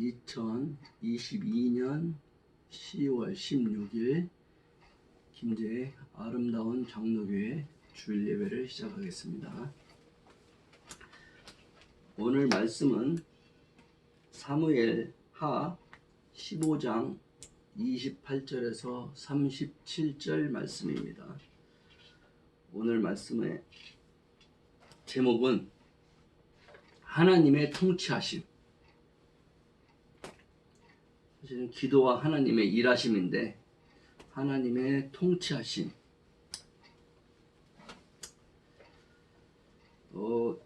2022년 10월 16일 김제의 아름다운 장로교회 주일 예배를 시작하겠습니다. 오늘 말씀은 사무엘 하 15장 28절에서 37절 말씀입니다. 오늘 말씀의 제목은 하나님의 통치하심. 사실은 기도와 하나님의 일하심인데 하나님의 통치하심. 어,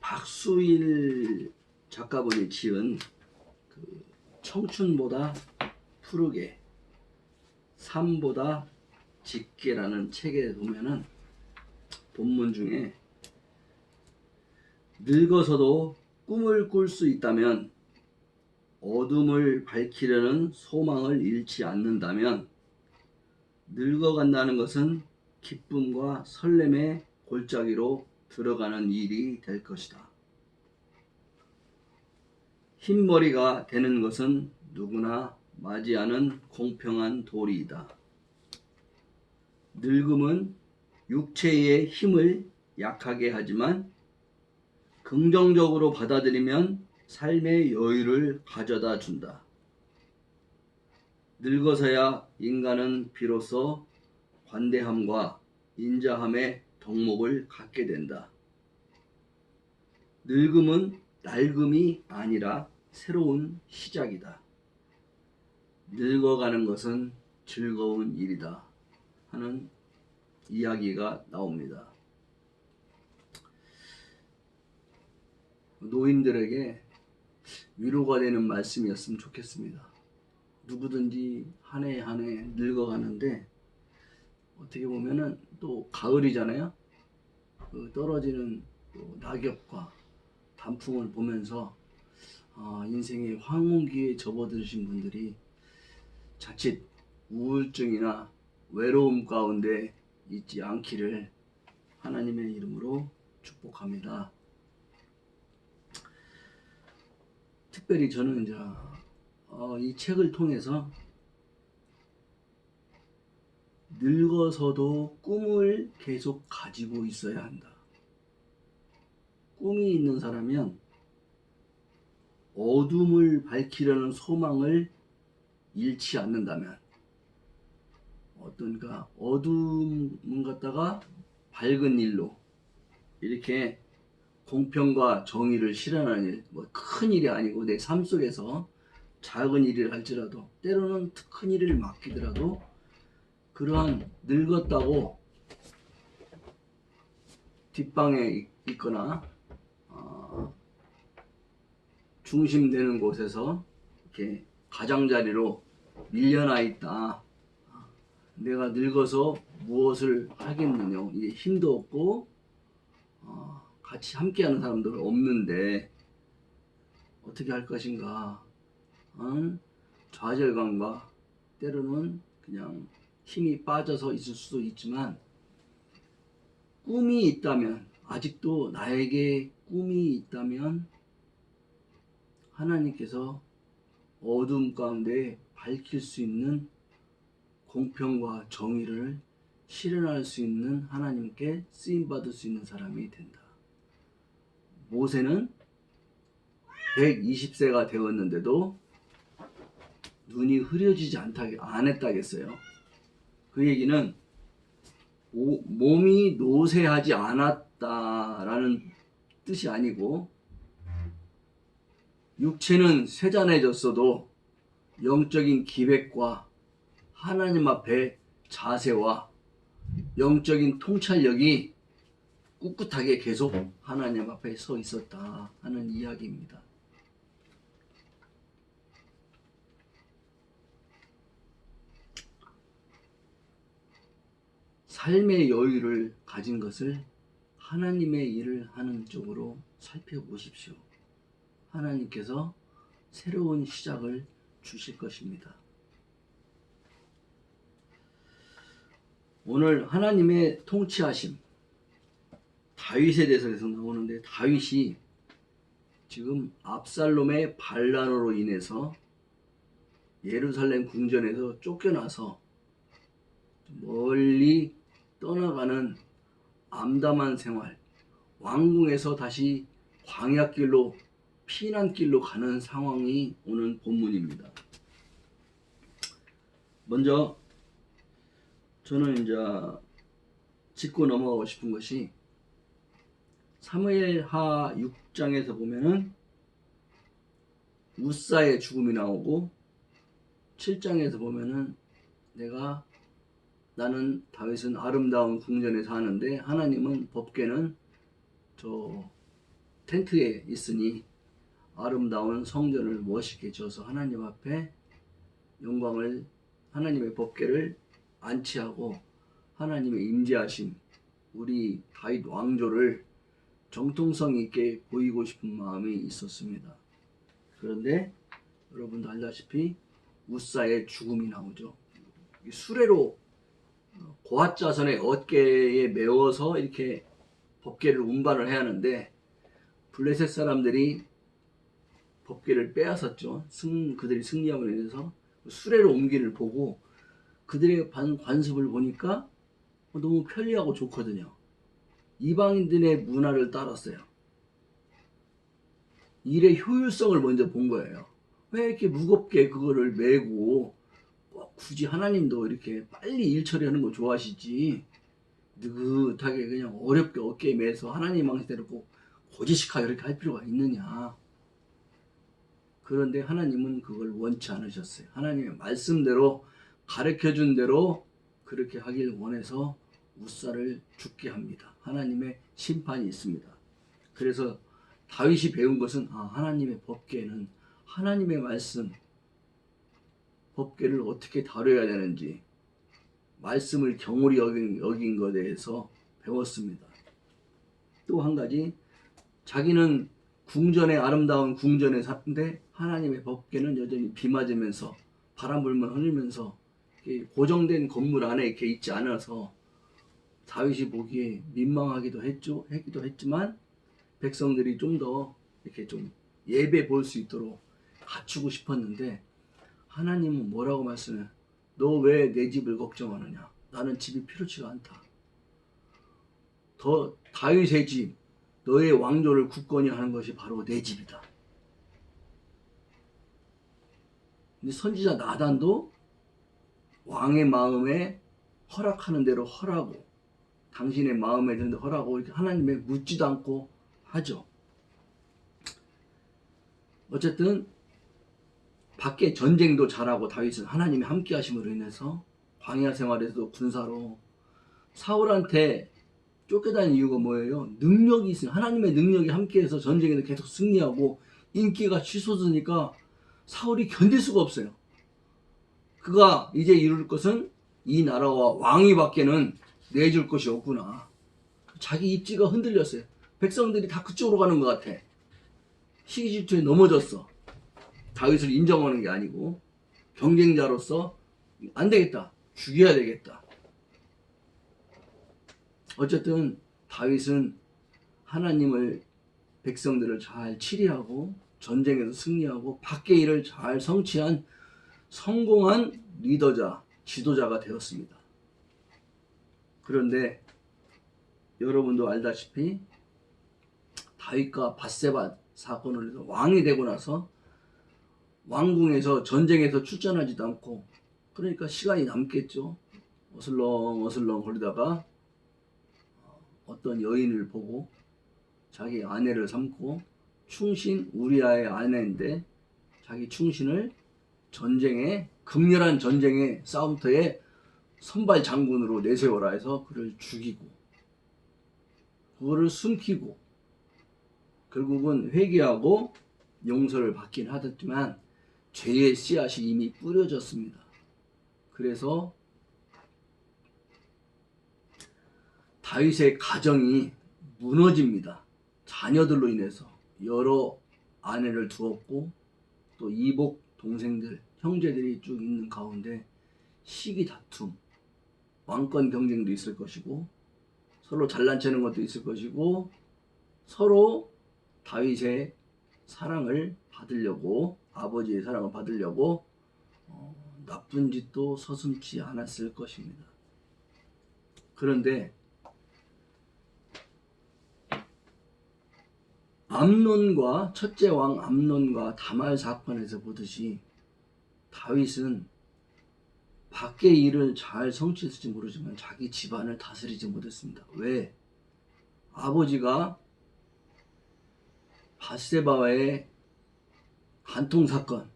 박수일 작가분이 지은 그 청춘보다 푸르게 삶보다 짙게라는 책에 보면은 본문 중에 늙어서도 꿈을 꿀 수 있다면 어둠을 밝히려는 소망을 잃지 않는다면 늙어간다는 것은 기쁨과 설렘의 골짜기로 들어가는 일이 될 것이다. 흰머리가 되는 것은 누구나 맞이하는 공평한 도리이다. 늙음은 육체의 힘을 약하게 하지만 긍정적으로 받아들이면 삶의 여유를 가져다 준다. 늙어서야 인간은 비로소 관대함과 인자함의 덕목을 갖게 된다. 늙음은 낡음이 아니라 새로운 시작이다. 늙어가는 것은 즐거운 일이다. 하는 이야기가 나옵니다. 노인들에게 위로가 되는 말씀이었으면 좋겠습니다. 누구든지 한 해 한 해 늙어가는데 어떻게 보면은 또 가을이잖아요. 그 떨어지는 또 낙엽과 단풍을 보면서 아, 인생의 황혼기에 접어드신 분들이 자칫 우울증이나 외로움 가운데 있지 않기를 하나님의 이름으로 축복합니다. 특별히 저는 이제 어, 이 책을 통해서 늙어서도 꿈을 계속 가지고 있어야 한다. 꿈이 있는 사람은 어둠을 밝히려는 소망을 잃지 않는다면 어떤가 어둠을 갖다가 밝은 일로 이렇게 공평과 정의를 실현하는 일, 뭐 큰 일이 아니고 내 삶 속에서 작은 일을 할지라도 때로는 큰 일을 맡기더라도 그러한 늙었다고 뒷방에 있거나 어, 중심되는 곳에서 이렇게 가장자리로 밀려나 있다. 내가 늙어서 무엇을 하겠느냐. 이게 힘도 없고 어, 같이 함께하는 사람도 없는데 어떻게 할 것인가. 어? 좌절감과 때로는 그냥 힘이 빠져서 있을 수도 있지만 꿈이 있다면 아직도 나에게 꿈이 있다면 하나님께서 어둠 가운데 밝힐 수 있는 공평과 정의를 실현할 수 있는 하나님께 쓰임 받을 수 있는 사람이 된다. 모세는 120세가 되었는데도 눈이 흐려지지 않다 안 했다겠어요. 그 얘기는 오, 몸이 노쇠하지 않았다라는 뜻이 아니고 육체는 쇠잔해졌어도 영적인 기백과 하나님 앞에 자세와 영적인 통찰력이 꿋꿋하게 계속 하나님 앞에 서 있었다 하는 이야기입니다. 삶의 여유를 가진 것을 하나님의 일을 하는 쪽으로 살펴보십시오. 하나님께서 새로운 시작을 주실 것입니다. 오늘 하나님의 통치하심 다윗에 대해서 나오는데 다윗이 지금 압살롬의 반란으로 인해서 예루살렘 궁전에서 쫓겨나서 멀리 떠나가는 암담한 생활, 왕궁에서 다시 광야길로 피난길로 가는 상황이 오는 본문입니다. 먼저 저는 이제 짚고 넘어가고 싶은 것이 사무엘하 6장에서 보면은 우사의 죽음이 나오고 7장에서 보면은 내가 나는 다윗은 아름다운 궁전에 사는데 하나님은 법궤는 저 텐트에 있으니 아름다운 성전을 멋있게 지어서 하나님 앞에 영광을 하나님의 법궤를 안치하고 하나님의 임재하심 우리 다윗 왕조를 정통성 있게 보이고 싶은 마음이 있었습니다. 그런데 여러분도 알다시피 우사의 죽음이 나오죠. 이 수레로 고압자선의 어깨에 메워서 이렇게 법궤를 운반을 해야 하는데 블레셋 사람들이 법궤를 빼앗았죠. 승 그들이 승리함으로 인해서 수레로 옮기를 보고 그들의 반 관습을 보니까 너무 편리하고 좋거든요. 이방인들의 문화를 따랐어요. 일의 효율성을 먼저 본 거예요. 왜 이렇게 무겁게 그거를 메고 꼭 굳이 하나님도 이렇게 빨리 일 처리하는 거 좋아하시지 느긋하게 그냥 어렵게 어깨에 매서 하나님 왕시대로 꼭 고지식하게 이렇게 할 필요가 있느냐 그런데 하나님은 그걸 원치 않으셨어요 하나님의 말씀대로 가르쳐 준 대로 그렇게 하길 원해서 우사를 죽게 합니다 하나님의 심판이 있습니다 그래서 다윗이 배운 것은 아 하나님의 법궤는 하나님의 말씀 법궤를 어떻게 다뤄야 되는지 말씀을 경홀히 여긴, 여긴 것에 대해서 배웠습니다. 또 한 가지 자기는 궁전에 아름다운 궁전에 사는데 하나님의 법궤는 여전히 비 맞으면서 바람 불면 흐르면서 고정된 건물 안에 이렇게 있지 않아서 다윗이 보기에 민망하기도 했죠, 했기도 했지만 백성들이 좀 더 이렇게 좀 예배 볼 수 있도록 갖추고 싶었는데 하나님은 뭐라고 말씀해? 너 왜 내 집을 걱정하느냐? 나는 집이 필요치가 않다. 더 다윗의 집, 너의 왕조를 굳건히 하는 것이 바로 내 집이다. 근데 선지자 나단도 왕의 마음에 허락하는 대로 허라고 당신의 마음에 허라고 이렇게 하나님의 묻지도 않고 하죠. 어쨌든 밖에 전쟁도 잘하고 다윗은 하나님의 함께 하심으로 인해서 광야 생활에서도 군사로 사울한테 쫓겨다닌 이유가 뭐예요? 능력이 있어요. 하나님의 능력이 함께해서 전쟁에서 계속 승리하고 인기가 치솟으니까 사울이 견딜 수가 없어요. 그가 이제 이룰 것은 이 나라와 왕위밖에는 내줄 것이 없구나. 자기 입지가 흔들렸어요. 백성들이 다 그쪽으로 가는 것 같아. 시기 질투에 넘어졌어. 다윗을 인정하는 게 아니고 경쟁자로서 안 되겠다. 죽여야 되겠다. 어쨌든 다윗은 하나님을 백성들을 잘 치리하고 전쟁에서 승리하고 밖의 일을 잘 성취한 성공한 리더자, 지도자가 되었습니다. 그런데 여러분도 알다시피 다윗과 바세바 사건을 해서 왕이 되고 나서 왕궁에서 전쟁에서 출전하지도 않고 그러니까 시간이 남겠죠. 어슬렁 어슬렁 거리다가 어떤 여인을 보고 자기 아내를 삼고 충신 우리아의 아내인데 자기 충신을 전쟁에 극렬한 전쟁의 싸움터에 선발 장군으로 내세워라 해서 그를 죽이고 그거를 숨기고 결국은 회개하고 용서를 받긴 하셨지만 죄의 씨앗이 이미 뿌려졌습니다. 그래서 다윗의 가정이 무너집니다. 자녀들로 인해서 여러 아내를 두었고 또 이복 동생들 형제들이 쭉 있는 가운데 시기 다툼 왕권 경쟁도 있을 것이고 서로 잘난 체는 것도 있을 것이고 서로 다윗의 사랑을 받으려고 아버지의 사랑을 받으려고 어, 나쁜 짓도 서슴지 않았을 것입니다. 그런데 암론과 첫째 왕 암론과 다말 사건에서 보듯이 다윗은 밖의 일을 잘 성취했을지 모르지만 자기 집안을 다스리지 못했습니다. 왜? 아버지가 바세바와의 간통 사건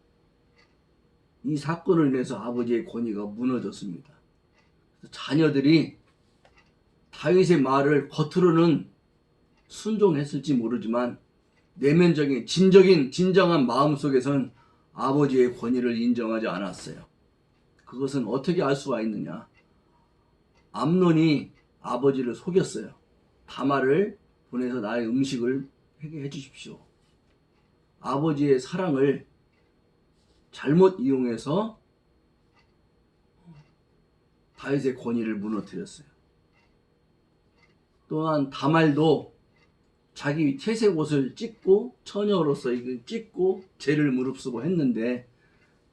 이 사건을 인해서 아버지의 권위가 무너졌습니다. 자녀들이 다윗의 말을 겉으로는 순종했을지 모르지만 내면적인 진적인 진정한 마음 속에선 아버지의 권위를 인정하지 않았어요. 그것은 어떻게 알 수가 있느냐? 암론이 아버지를 속였어요. 다말을 보내서 나의 음식을 하게 해주십시오. 아버지의 사랑을 잘못 이용해서 다윗의 권위를 무너뜨렸어요. 또한 다말도 자기 채색 옷을 찢고 처녀로서 이걸 찢고 죄를 무릅쓰고 했는데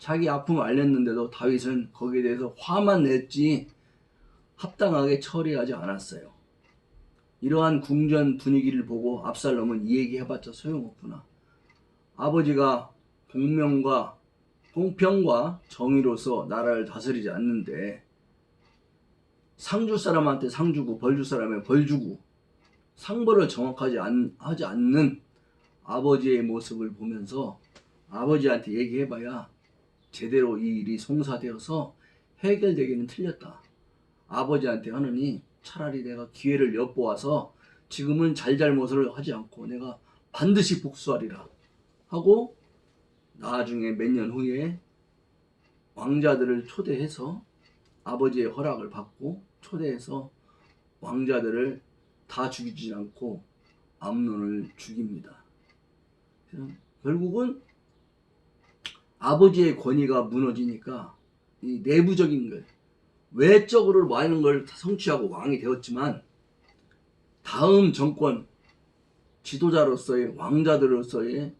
자기 아픔을 알렸는데도 다윗은 거기에 대해서 화만 냈지 합당하게 처리하지 않았어요. 이러한 궁전 분위기를 보고 압살롬은 이 얘기 해봤자 소용없구나. 아버지가 공명과 공평과 정의로서 나라를 다스리지 않는데 상줄 사람한테 상 주고 벌줄 사람에 벌 주고 상벌을 정확하지 않, 하지 않는 아버지의 모습을 보면서 아버지한테 얘기해봐야 제대로 이 일이 송사되어서 해결되기는 틀렸다. 아버지한테 하느니 차라리 내가 기회를 엿보아서 지금은 잘잘못을 하지 않고 내가 반드시 복수하리라 하고 나중에 몇 년 후에 왕자들을 초대해서 아버지의 허락을 받고 초대해서 왕자들을 다 죽이지 않고 암론을 죽입니다. 결국은 아버지의 권위가 무너지니까 이 내부적인 것, 외적으로 많은 걸 성취하고 왕이 되었지만 다음 정권 지도자로서의 왕자들로서의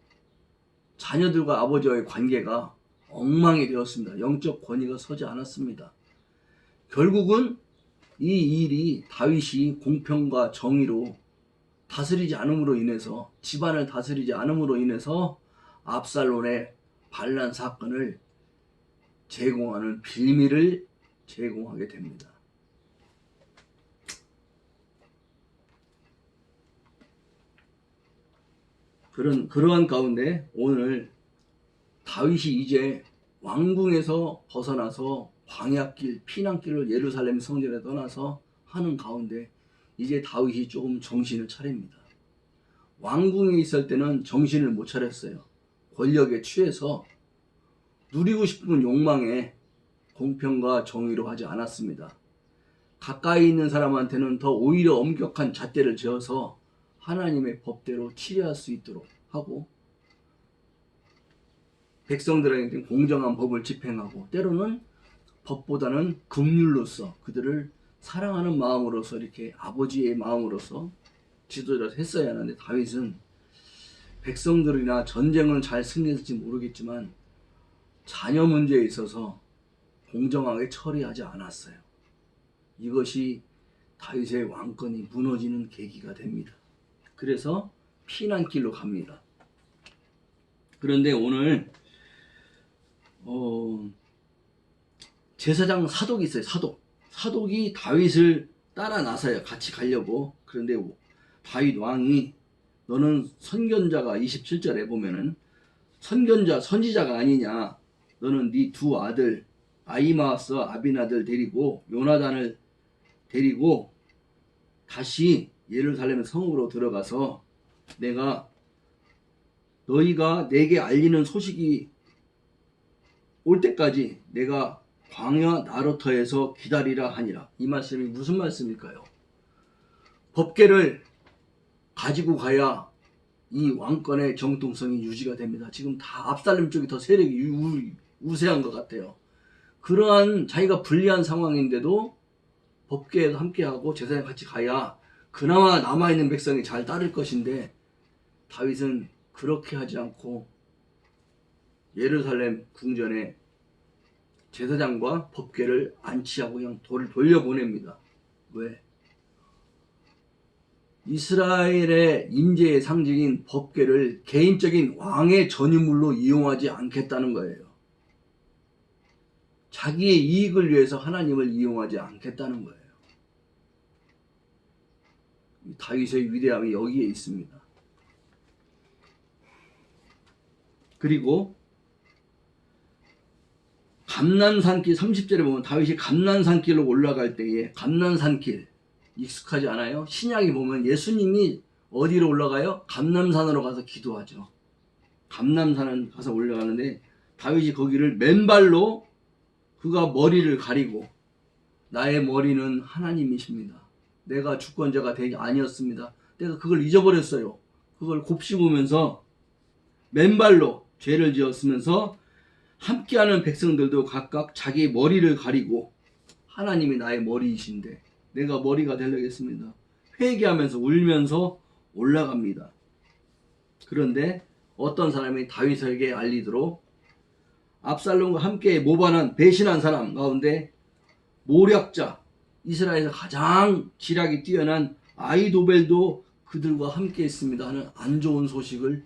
자녀들과 아버지와의 관계가 엉망이 되었습니다. 영적 권위가 서지 않았습니다. 결국은 이 일이 다윗이 공평과 정의로 다스리지 않음으로 인해서 집안을 다스리지 않음으로 인해서 압살론의 반란 사건을 제공하는 빌미를 제공하게 됩니다. 그런 그러한 가운데 오늘 다윗이 이제 왕궁에서 벗어나서 광야길, 피난길을 예루살렘 성전에 떠나서 하는 가운데 이제 다윗이 조금 정신을 차립니다. 왕궁에 있을 때는 정신을 못 차렸어요. 권력에 취해서 누리고 싶은 욕망에 공평과 정의로 하지 않았습니다. 가까이 있는 사람한테는 더 오히려 엄격한 잣대를 지어서 하나님의 법대로 치료할 수 있도록 하고 백성들에게는 공정한 법을 집행하고 때로는 법보다는 긍휼로서 그들을 사랑하는 마음으로서 이렇게 아버지의 마음으로서 지도자를 했어야 하는데 다윗은 백성들이나 전쟁은 잘 승리했을지 모르겠지만 자녀 문제에 있어서 공정하게 처리하지 않았어요. 이것이 다윗의 왕권이 무너지는 계기가 됩니다. 그래서 피난길로 갑니다. 그런데 오늘 어, 제사장 사독이 있어요. 사독. 사독이 다윗을 따라 나서요. 같이 가려고. 그런데 다윗 왕이 너는 선견자가 27절에 보면은 선견자 선지자가 아니냐. 너는 네 두 아들 아이마스 아비나들 데리고 요나단을 데리고 다시 예루살렘 성으로 들어가서 내가 너희가 내게 알리는 소식이 올 때까지 내가 광야 나루터에서 기다리라 하니라. 이 말씀이 무슨 말씀일까요? 법계를 가지고 가야 이 왕권의 정통성이 유지가 됩니다. 지금 다 압살림 쪽이 더 세력이 유, 우세한 것 같아요. 그러한 자기가 불리한 상황인데도 법계에도 함께하고 제사에 같이 가야 그나마 남아있는 백성이 잘 따를 것인데 다윗은 그렇게 하지 않고 예루살렘 궁전에 제사장과 법궤를 안치하고 그냥 돌을 돌려보냅니다. 왜? 이스라엘의 임재의 상징인 법궤를 개인적인 왕의 전유물로 이용하지 않겠다는 거예요. 자기의 이익을 위해서 하나님을 이용하지 않겠다는 거예요. 이 다윗의 위대함이 여기에 있습니다. 그리고 감난산길 30절에 보면 다윗이 감난산길로 올라갈 때에 감난산길 익숙하지 않아요? 신약에 보면 예수님이 어디로 올라가요? 감남산으로 가서 기도하죠. 감남산을 가서 올라가는데 다윗이 거기를 맨발로 그가 머리를 가리고 나의 머리는 하나님이십니다. 내가 주권자가 되지 아니었습니다. 내가 그걸 잊어버렸어요. 그걸 곱씹으면서 맨발로 죄를 지었으면서 함께하는 백성들도 각각 자기 머리를 가리고 하나님이 나의 머리이신데 내가 머리가 되려겠습니다. 회개하면서 울면서 올라갑니다. 그런데 어떤 사람이 다윗에게 알리도록 압살롬과 함께 모반한 배신한 사람 가운데 모략자 이스라엘에서 가장 지략이 뛰어난 아이도벨도 그들과 함께 있습니다 하는 안 좋은 소식을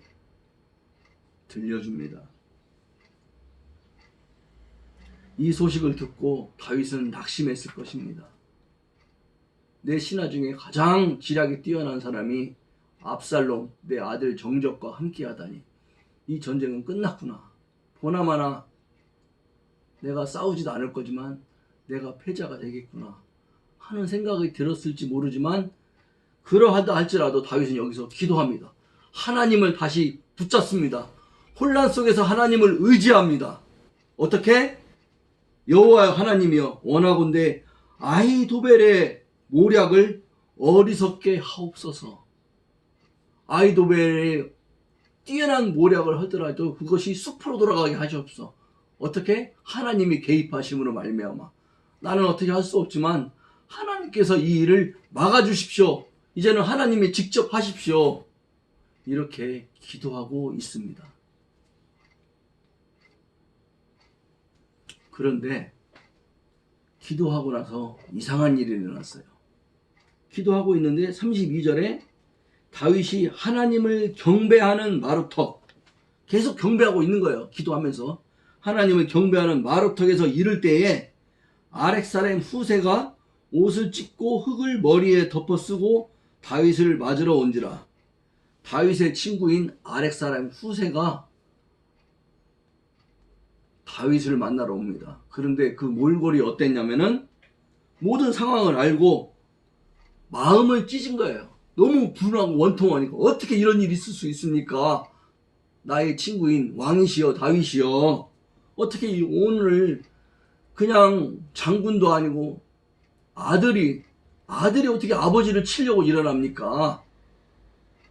들려줍니다. 이 소식을 듣고 다윗은 낙심했을 것입니다. 내 신하 중에 가장 지략이 뛰어난 사람이 압살롬 내 아들 정적과 함께하다니 이 전쟁은 끝났구나. 보나마나 내가 싸우지도 않을 거지만 내가 패자가 되겠구나 하는 생각이 들었을지 모르지만 그러하다 할지라도 다윗은 여기서 기도합니다. 하나님을 다시 붙잡습니다. 혼란 속에서 하나님을 의지합니다. 어떻게? 여호와 하나님이여 원하건대 아이도벨의 모략을 어리석게 하옵소서. 아이도벨의 뛰어난 모략을 하더라도 그것이 숲으로 돌아가게 하시옵소서. 어떻게? 하나님이 개입하심으로 말미암아. 나는 어떻게 할 수 없지만 하나님께서 이 일을 막아주십시오. 이제는 하나님이 직접 하십시오. 이렇게 기도하고 있습니다. 그런데 기도하고 나서 이상한 일이 일어났어요. 기도하고 있는데 32절에 다윗이 하나님을 경배하는 마루턱 계속 경배하고 있는 거예요. 기도하면서 하나님을 경배하는 마루턱에서 이를 때에 아렉사렘 후세가 옷을 찢고 흙을 머리에 덮어 쓰고 다윗을 맞으러 온지라 다윗의 친구인 아렉사렘 후세가 다윗을 만나러 옵니다. 그런데 그 몰골이 어땠냐면은 모든 상황을 알고 마음을 찢은 거예요. 너무 분하고 원통하니까 어떻게 이런 일이 있을 수 있습니까? 나의 친구인 왕이시여 다윗이여 어떻게 이 오늘 그냥 장군도 아니고 아들이 아들이 어떻게 아버지를 치려고 일어납니까?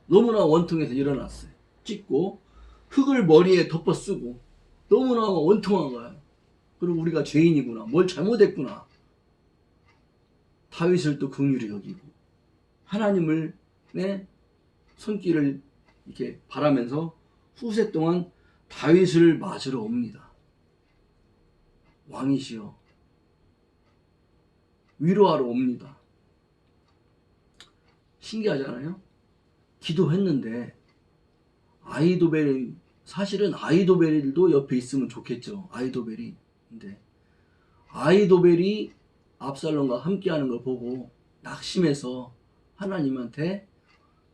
너무나 원통해서 일어났어요. 찢고 흙을 머리에 덮어 쓰고 너무나 원통한 거야. 그리고 우리가 죄인이구나. 뭘 잘못했구나. 다윗을 또 긍휼히 여기고 하나님을 내 손길을 이렇게 바라면서 후세 동안 다윗을 맞으러 옵니다. 왕이시여 위로하러 옵니다. 신기하잖아요. 기도했는데 아이도벨 사실은 아이도벨도 옆에 있으면 좋겠죠. 아이도벨이. 근데 아이도벨이 압살롬과 함께하는 걸 보고 낙심해서 하나님한테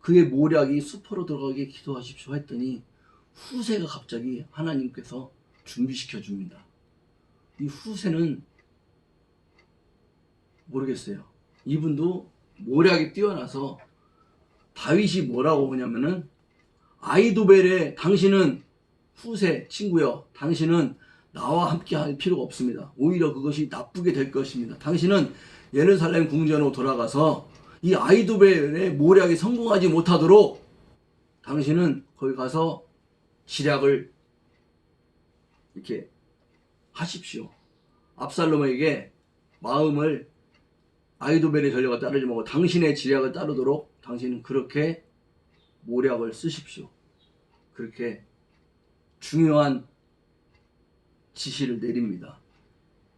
그의 모략이 수포로 들어가게 기도하십시오 했더니 후세가 갑자기 하나님께서 준비시켜 줍니다. 이 후세는 모르겠어요. 이분도 모략이 뛰어나서 다윗이 뭐라고 하냐면은 아이도벨의 당신은 후세 친구여 당신은 나와 함께 할 필요가 없습니다. 오히려 그것이 나쁘게 될 것입니다. 당신은 예루살렘 궁전으로 돌아가서 이 아이도벨의 모략이 성공하지 못하도록 당신은 거기 가서 지략을 이렇게 하십시오. 압살롬에게 마음을 아이도벨의 전략을 따르지 말고 당신의 지략을 따르도록 당신은 그렇게 모략을 쓰십시오. 그렇게 중요한 지시를 내립니다.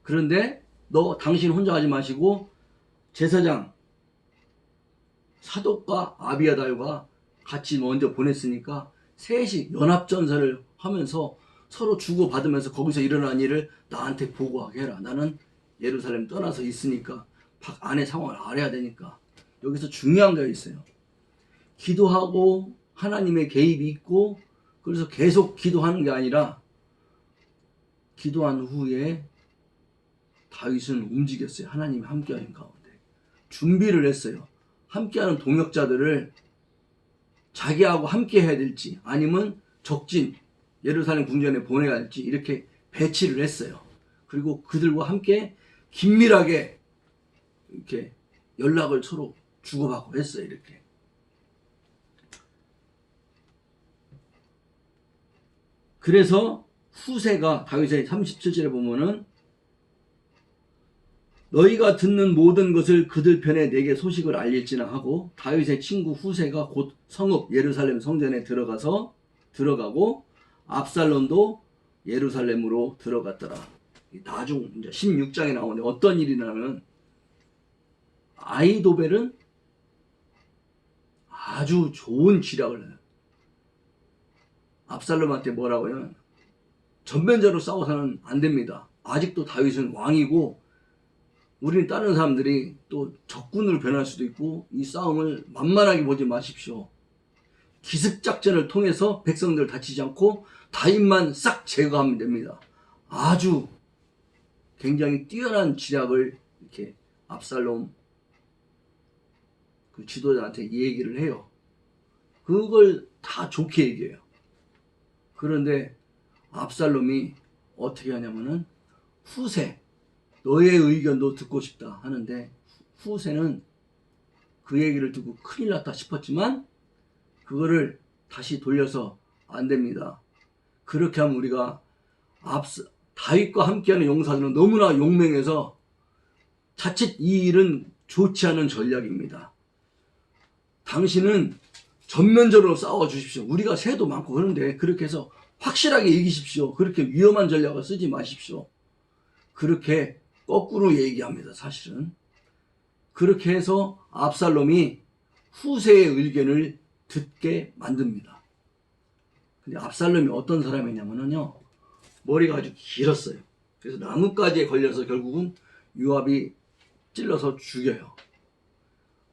그런데 너 당신 혼자 하지 마시고 제사장 사독과 아비아달과 같이 먼저 보냈으니까 셋이 연합전사를 하면서 서로 주고받으면서 거기서 일어난 일을 나한테 보고하게 해라. 나는 예루살렘 떠나서 있으니까 밖 안의 상황을 알아야 되니까 여기서 중요한 게 있어요. 기도하고 하나님의 개입이 있고 그래서 계속 기도하는 게 아니라 기도한 후에 다윗은 움직였어요. 하나님이 함께하는 가운데 준비를 했어요. 함께하는 동역자들을 자기하고 함께 해야 될지 아니면 적진 예루살렘 궁전에 보내야 할지 이렇게 배치를 했어요. 그리고 그들과 함께 긴밀하게 이렇게 연락을 서로 주고받고 했어요. 이렇게. 그래서 후세가 다윗의 37절에 보면은 너희가 듣는 모든 것을 그들 편에 내게 소식을 알릴지나 하고 다윗의 친구 후세가 곧 성읍 예루살렘 성전에 들어가서 들어가고 압살론도 예루살렘으로 들어갔더라. 이 나중 이제 16장에 나오는데 어떤 일이냐면 아이도벨은 아주 좋은 지략을 해요. 압살롬한테 뭐라고 하면 전면적으로 싸워서는 안 됩니다. 아직도 다윗은 왕이고 우리는 다른 사람들이 또 적군으로 변할 수도 있고 이 싸움을 만만하게 보지 마십시오. 기습 작전을 통해서 백성들 다치지 않고 다윗만 싹 제거하면 됩니다. 아주 굉장히 뛰어난 지략을 이렇게 압살롬 그 지도자한테 얘기를 해요. 그걸 다 좋게 얘기해요. 그런데 압살롬이 어떻게 하냐면은 후세 너의 의견도 듣고 싶다 하는데 후세는 그 얘기를 듣고 큰일 났다 싶었지만 그거를 다시 돌려서 안 됩니다. 그렇게 하면 우리가 앞 다윗과 함께하는 용사들은 너무나 용맹해서 자칫 이 일은 좋지 않은 전략입니다. 당신은 전면적으로 싸워 주십시오. 우리가 새도 많고 그런데 그렇게 해서 확실하게 이기십시오. 그렇게 위험한 전략을 쓰지 마십시오. 그렇게 거꾸로 얘기합니다. 사실은. 그렇게 해서 압살롬이 후세의 의견을 듣게 만듭니다. 근데 압살롬이 어떤 사람이냐면요. 머리가 아주 길었어요. 그래서 나뭇가지에 걸려서 결국은 유압이 찔러서 죽여요.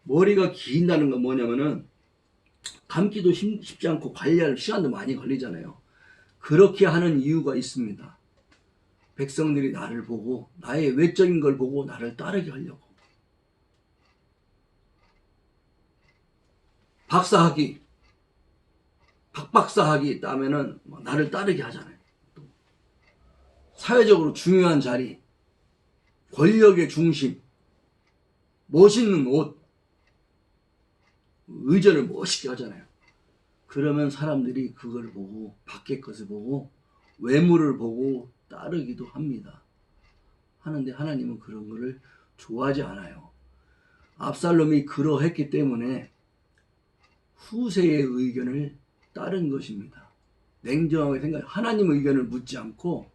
머리가 긴다는 건 뭐냐면은 감기도 쉽- 쉽지 않고 관리할 시간도 많이 걸리잖아요. 그렇게 하는 이유가 있습니다. 백성들이 나를 보고 나의 외적인 걸 보고 나를 따르게 하려고. 박사학위, 박박사학위 따면은 뭐 나를 따르게 하잖아요. 또 사회적으로 중요한 자리, 권력의 중심, 멋있는 옷, 의전을 멋있게 하잖아요. 그러면 사람들이 그걸 보고 밖의 것을 보고 외모를 보고 따르기도 합니다. 하는데 하나님은 그런 거를 좋아하지 않아요. 압살롬이 그러했기 때문에 후세의 의견을 따른 것입니다. 냉정하게 생각, 하나님의 의견을 묻지 않고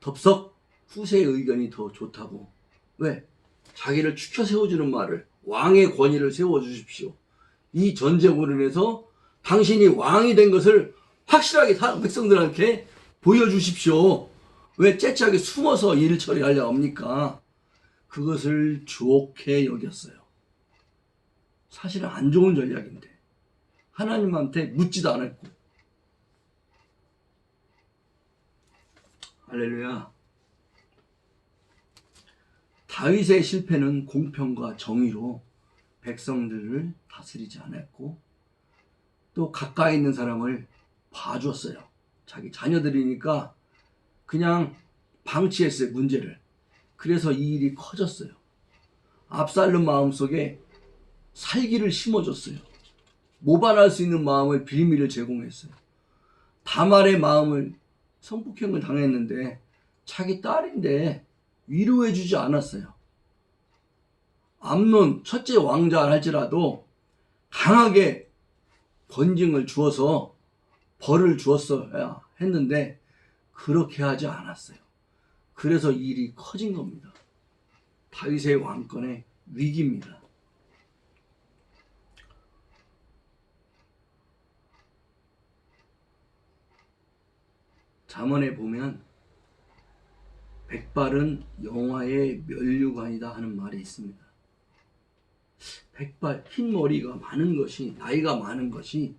덥석 후세의 의견이 더 좋다고. 왜? 자기를 추켜 세워주는 말을 왕의 권위를 세워주십시오. 이 전쟁으로 인해서 당신이 왕이 된 것을 확실하게 사- 백성들한테 보여주십시오. 왜 째째하게 숨어서 일 처리하려 합니까? 그것을 좋게 여겼어요. 사실은 안 좋은 전략인데 하나님한테 묻지도 않았고 할렐루야. 다윗의 실패는 공평과 정의로 백성들을 다스리지 않았고 또 가까이 있는 사람을 봐줬어요. 자기 자녀들이니까 그냥 방치했어요 문제를. 그래서 이 일이 커졌어요. 압살롬 마음속에 살기를 심어줬어요. 모반할 수 있는 마음을 빌미를 제공했어요. 다말의 마음을 성폭행을 당했는데 자기 딸인데 위로해 주지 않았어요. 암론 첫째 왕자 할지라도 강하게 번징을 주어서 벌을 주었어야 했는데 그렇게 하지 않았어요. 그래서 일이 커진 겁니다. 다윗의 왕권의 위기입니다. 잠언에 보면 백발은 영화의 면류관이다 하는 말이 있습니다. 백발 흰 머리가 많은 것이 나이가 많은 것이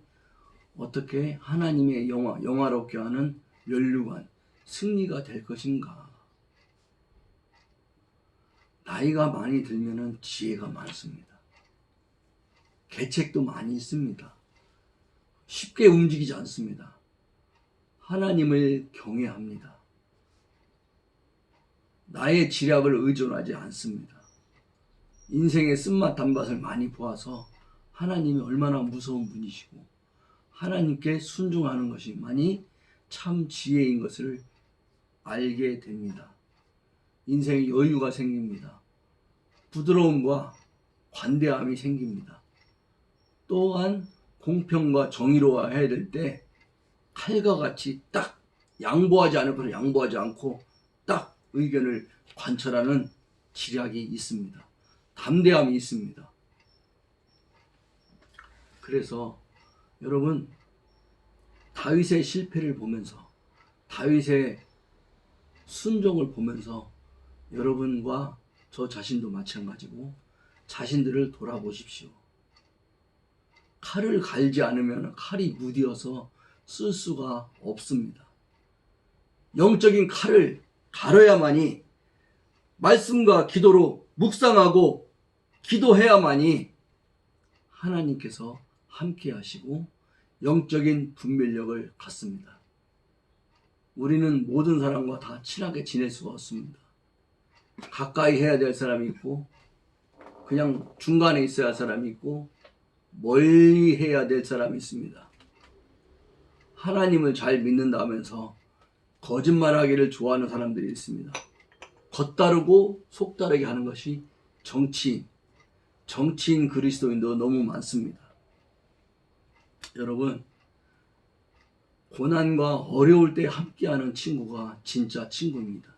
어떻게 하나님의 영화 영화롭게 하는 면류관 승리가 될 것인가? 나이가 많이 들면은 지혜가 많습니다. 계책도 많이 있습니다. 쉽게 움직이지 않습니다. 하나님을 경외합니다. 나의 지략을 의존하지 않습니다. 인생의 쓴맛 단맛을 많이 보아서 하나님이 얼마나 무서운 분이시고 하나님께 순종하는 것이 많이 참 지혜인 것을 알게 됩니다. 인생에 여유가 생깁니다. 부드러움과 관대함이 생깁니다. 또한 공평과 정의로워야 될 때 칼과 같이 딱 양보하지 않고 양보하지 않고 딱 의견을 관철하는 지략이 있습니다. 담대함이 있습니다. 그래서 여러분 다윗의 실패를 보면서 다윗의 순종을 보면서 여러분과 저 자신도 마찬가지고 자신들을 돌아보십시오. 칼을 갈지 않으면 칼이 무디어서 쓸 수가 없습니다. 영적인 칼을 갈아야만이 말씀과 기도로 묵상하고 기도해야만이 하나님께서 함께 하시고 영적인 분별력을 갖습니다. 우리는 모든 사람과 다 친하게 지낼 수가 없습니다. 가까이 해야 될 사람이 있고 그냥 중간에 있어야 할 사람이 있고 멀리 해야 될 사람이 있습니다. 하나님을 잘 믿는다면서 거짓말하기를 좋아하는 사람들이 있습니다. 겉다르고 속다르게 하는 것이 정치인, 정치인 그리스도인도 너무 많습니다. 여러분, 고난과 어려울 때 함께하는 친구가 진짜 친구입니다.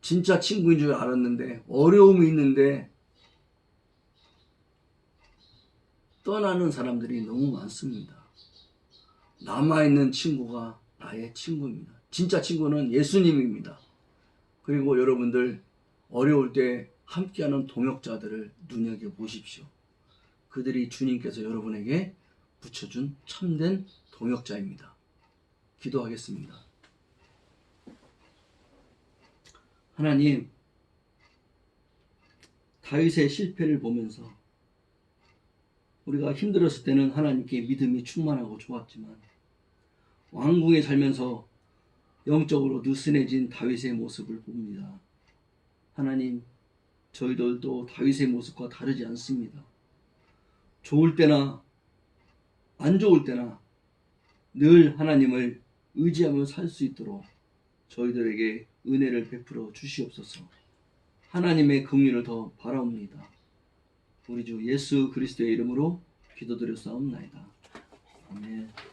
진짜 친구인 줄 알았는데 어려움이 있는데 떠나는 사람들이 너무 많습니다. 남아있는 친구가 나의 친구입니다. 진짜 친구는 예수님입니다. 그리고 여러분들 어려울 때 함께하는 동역자들을 눈여겨보십시오. 그들이 주님께서 여러분에게 붙여준 참된 동역자입니다. 기도하겠습니다. 하나님, 다윗의 실패를 보면서 우리가 힘들었을 때는 하나님께 믿음이 충만하고 좋았지만 왕궁에 살면서 영적으로 느슨해진 다윗의 모습을 봅니다. 하나님, 저희들도 다윗의 모습과 다르지 않습니다. 좋을 때나 안 좋을 때나 늘 하나님을 의지하며 살 수 있도록 저희들에게 은혜를 베풀어 주시옵소서. 하나님의 긍휼을 더 바라옵니다. 우리 주 예수 그리스도의 이름으로 기도드렸사옵나이다. 아멘.